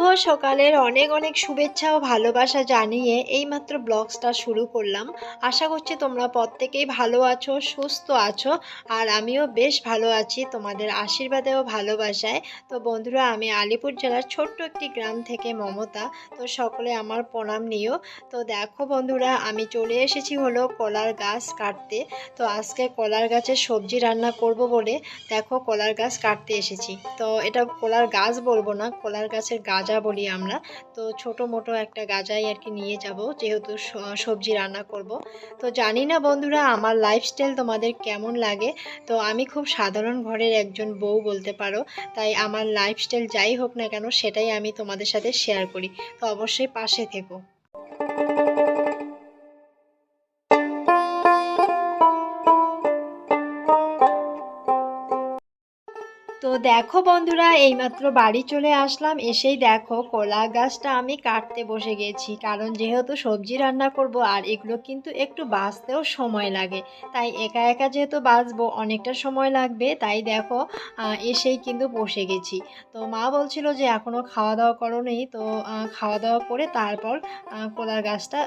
শুভ সকালের অনেক অনেক শুভেচ্ছা ও ভালোবাসা জানিয়ে এইমাত্র ব্লগসটা শুরু করলাম। আশা করছি তোমরা প্রত্যেকেই ভালো আছো, সুস্থ আছো, আর আমিও বেশ ভালো আছি তোমাদের আশীর্বাদে ও ভালোবাসায়। তো বন্ধুরা, আমি আলিপুর জেলার ছোট্ট একটি গ্রাম থেকে মমতা। তো সকলে আমার প্রণাম নিও। তো দেখো বন্ধুরা, আমি চলে এসেছি হলো কলার গাছ কাটতে। তো আজকে কলার গাছের সবজি রান্না করব বলে দেখো কলার গাছ কাটতে এসেছি। তো এটা কলার গাছ বলব না, কলার গাছের গাজা বলি আমরা। তো ছোট মোটো একটা গাজাই আর কি নিয়ে যাব, যেহেতু সবজি রান্না করব। তো জানি না বন্ধুরা আমার লাইফস্টাইল তোমাদের কেমন লাগে? তো আমি খুব সাধারণ ঘরের একজন বউ বলতে পারো। তাই আমার লাইফস্টাইল যাই হোক না কেন, সেটাই আমি তোমাদের সাথে শেয়ার করি। তো অবশ্যই পাশে থেকো। তো দেখো বন্ধুরা, এইমাত্র বাড়ি চলে আসলাম। এসেই দেখো কলা গাছটা আমি কাটতে বসে গেছি, কারণ যেহেতু সবজি রান্না করব আর এগুলো কিন্তু একটু বাঁচতেও সময় লাগে। তাই একা একা যেহেতু বাঁচবো, অনেকটা সময় লাগবে, তাই দেখো এসেই কিন্তু বসে গেছি। তো মা বলছিল যে এখনও খাওয়া দাওয়া করো নেই তো খাওয়া দাওয়া করে তারপর কলার গাছটা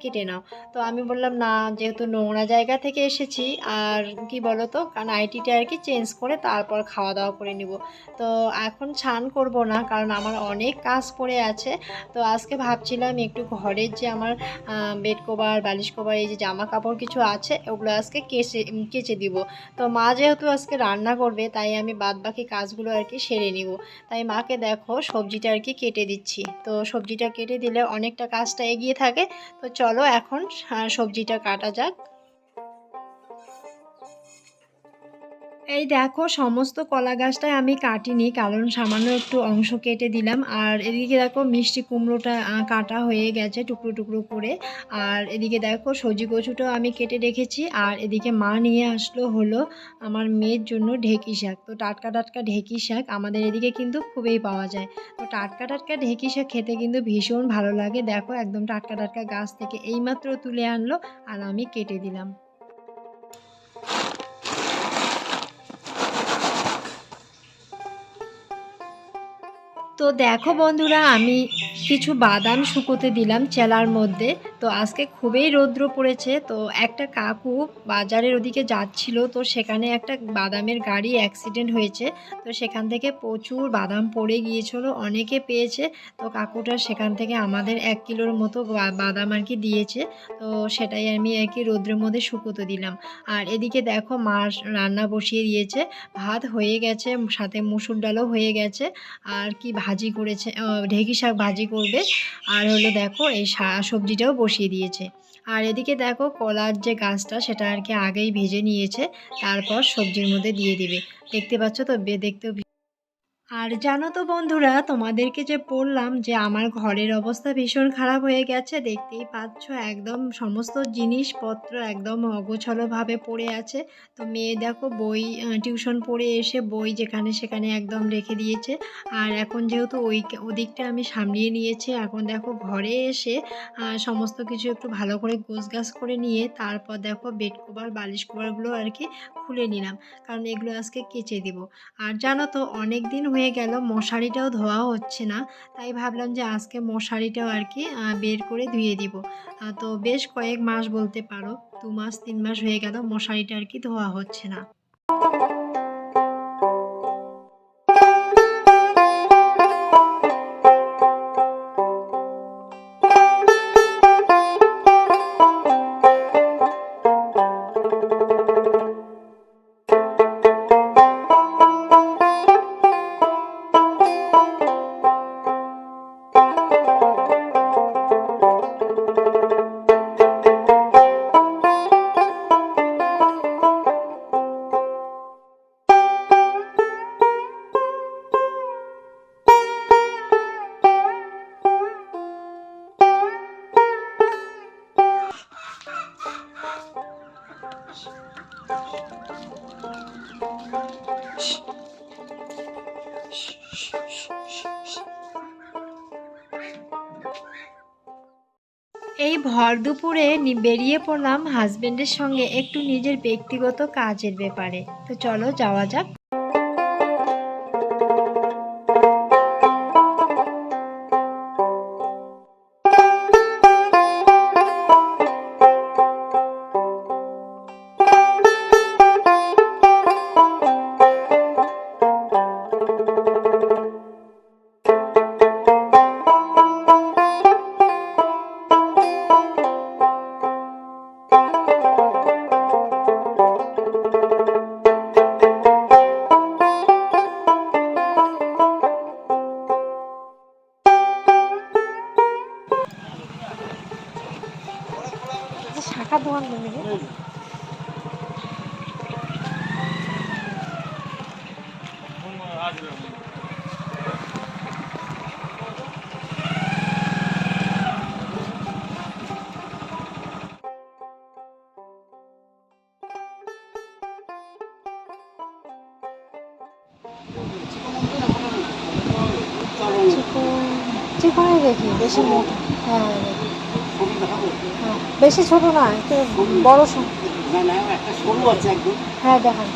কেটে নাও। তো আমি বললাম, না, যেহেতু নোংরা জায়গা থেকে এসেছি, আর কি বলো তো নাইটিটা আর কি চেঞ্জ করে তারপর খাওয়া দাওয়া করে নিব। তো এখন ছান করব না, কারণ আমার অনেক কাজ পড়ে আছে। তো আজকে ভাবছিলাম একটু ঘরের যে আমার বেড কভার বালিশ কভার এই যে জামা কাপড় কিছু আছে, ওগুলো আজকে কেচে কেচে দিব। তো মা যেহেতু আজকে রান্না করবে, তাই আমি বাদ বাকি কাজগুলো আর কি সেরে নিব। তাই মাকে দেখো সবজিটা আর কি কেটে দিচ্ছি। তো সবজিটা কেটে দিলে অনেকটা কাজটা এগিয়ে থাকে। তো চলো এখন সবজিটা কাটা যাক। এই দেখো, সমস্ত কলা গাছটাই আমি কাটিনি, কারণ সামান্য একটু অংশ কেটে দিলাম। আর এদিকে দেখো, মিষ্টি কুমড়োটা কাটা হয়ে গেছে টুকরো টুকরো করে। আর এদিকে দেখো, সজি কচুটাও আমি কেটে রেখেছি। আর এদিকে মা নিয়ে আসলো হলো আমার মেয়ের জন্য ঢেকি শাক। তো টাটকা টাটকা ঢেকি শাক আমাদের এদিকে কিন্তু খুবই পাওয়া যায়। তো টাটকা টাটকা ঢেকি শাক খেতে কিন্তু ভীষণ ভালো লাগে। দেখো, একদম টাটকা টাটকা গাছ থেকে এইমাত্র তুলে আনলো আর আমি কেটে দিলাম। তো দেখো বন্ধুরা, আমি কিছু বাদাম শুকোতে দিলাম চেলার মধ্যে। তো আজকে খুবই রৌদ্র পড়েছে। তো একটা কাকু বাজারের ওদিকে যাচ্ছিল, তো সেখানে একটা বাদামের গাড়ি অ্যাক্সিডেন্ট হয়েছে। তো সেখান থেকে প্রচুর বাদাম পড়ে গিয়েছিল, অনেকে পেয়েছে। তো কাকুটা সেখান থেকে আমাদের এক কিলোর মতো বাদাম আর কি দিয়েছে। তো সেটাই আমি আর কি রৌদ্রের মধ্যে শুকোতে দিলাম। আর এদিকে দেখো মা রান্না বসিয়ে দিয়েছে। ভাত হয়ে গেছে, সাথে মুসুর ডালও হয়ে গেছে। আর কি ভাজি করেছে ঢেঁকি শাক ভাজি করবে। আর হলো দেখো, এই সবজিটাও বসিয়ে দিয়েছে। আর এদিকে দেখো, কলার যে গাছটা, সেটা আর কি আগেই ভেজে নিয়েছে। তারপর সবজির মধ্যে দিয়ে দিবে। দেখতে পাচ্ছ তো? দেখতেও আর জানো তো বন্ধুরা, তোমাদেরকে যে বললাম যে আমার ঘরের অবস্থা ভীষণ খারাপ হয়ে গেছে, দেখতেই পাচ্ছ একদম সমস্ত জিনিসপত্র একদম অগোছালোভাবে পড়ে আছে। তো মেয়ে দেখো বই টিউশন পড়ে এসে বই যেখানে সেখানে একদম রেখে দিয়েছে। আর এখন যেহেতু ওই ওদিকটা আমি সামলিয়ে নিয়েছি, এখন দেখো ঘরে এসে সমস্ত কিছু একটু ভালো করে গোছগাছ করে নিয়ে তারপর দেখো বেড কভার, বালিশ কভারগুলো আর কি খুলে নিলাম। কারণ এগুলো আজকে কেচে দিব। আর জানো তো অনেক দিন হয়ে গেল, মশারিটাও ধোয়া হচ্ছে না। তাই ভাবলাম যে আজকে মশারিটাও আর কি বের করে ধুয়ে দিব। তো বেশ কয়েক মাস বলতে পারো, দু মাস, তিন মাস হয়ে গেল মশারিটা আর কি ধোয়া হচ্ছে না। এই ভর দুপুরে বেরিয়ে পড়লাম হাজবেন্ডের সঙ্গে একটু নিজের ব্যক্তিগত কাজের ব্যাপারে। তো চলো যাওয়া যাক। শাখা দোকান নেবে চিকন চিকনই দেখি বেশি মোটা হ্যাঁ হ্যাঁ দেখি হ্যাঁ বেশি ছোট না একটু বড় সম- না না একটা সরু আছে একদম। হ্যাঁ দেখান।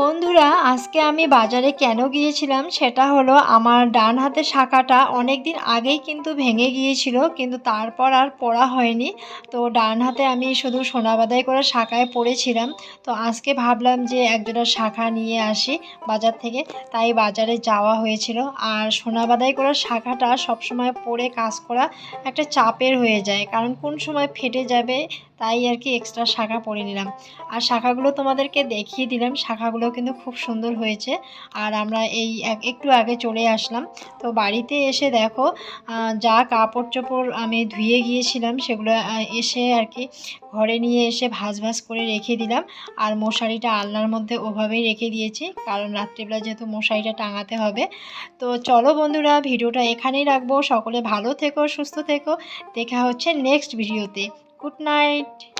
বন্ধুরা, আজকে আমি বাজারে কেন গিয়েছিলাম সেটা হলো আমার ডান হাতে শাখাটা অনেক দিন আগেই কিন্তু ভেঙে গিয়েছিল, কিন্তু তারপর আর পড়া হয়নি। তো ডান হাতে আমি শুধু সোনা সোনাবাদাই করে শাখায় পড়েছিলাম। তো আজকে ভাবলাম যে একজোড়া শাখা নিয়ে আসি বাজার থেকে, তাই বাজারে যাওয়া হয়েছিল। আর সোনাবাদাই করা শাখাটা সবসময় পরে কাজ করা একটা চাপের হয়ে যায়, কারণ কোন সময় ফেটে যাবে তাই আর কি এক্সট্রা শাখা পরে নিলাম। আর শাখাগুলো তোমাদেরকে দেখিয়ে দিলাম, শাখাগুলো কিন্তু খুব সুন্দর হয়েছে। আর আমরা এই এক- একটু আগে চলে আসলাম। তো বাড়িতে এসে দেখো যা কাপড় চোপড় আমি ধুয়ে গিয়েছিলাম, সেগুলো এসে আর কি ঘরে নিয়ে এসে ভাজ ভাজ করে রেখে দিলাম। আর মশারিটা আলনার মধ্যে ওভাবেই রেখে দিয়েছি, কারণ রাত্রিবেলা যেহেতু মশারিটা টাঙাতে হবে। তো চলো বন্ধুরা, ভিডিওটা এখানেই রাখব। সকলে ভালো থেকো, সুস্থ থেকো। দেখা হচ্ছে নেক্সট ভিডিওতে গুড নাইট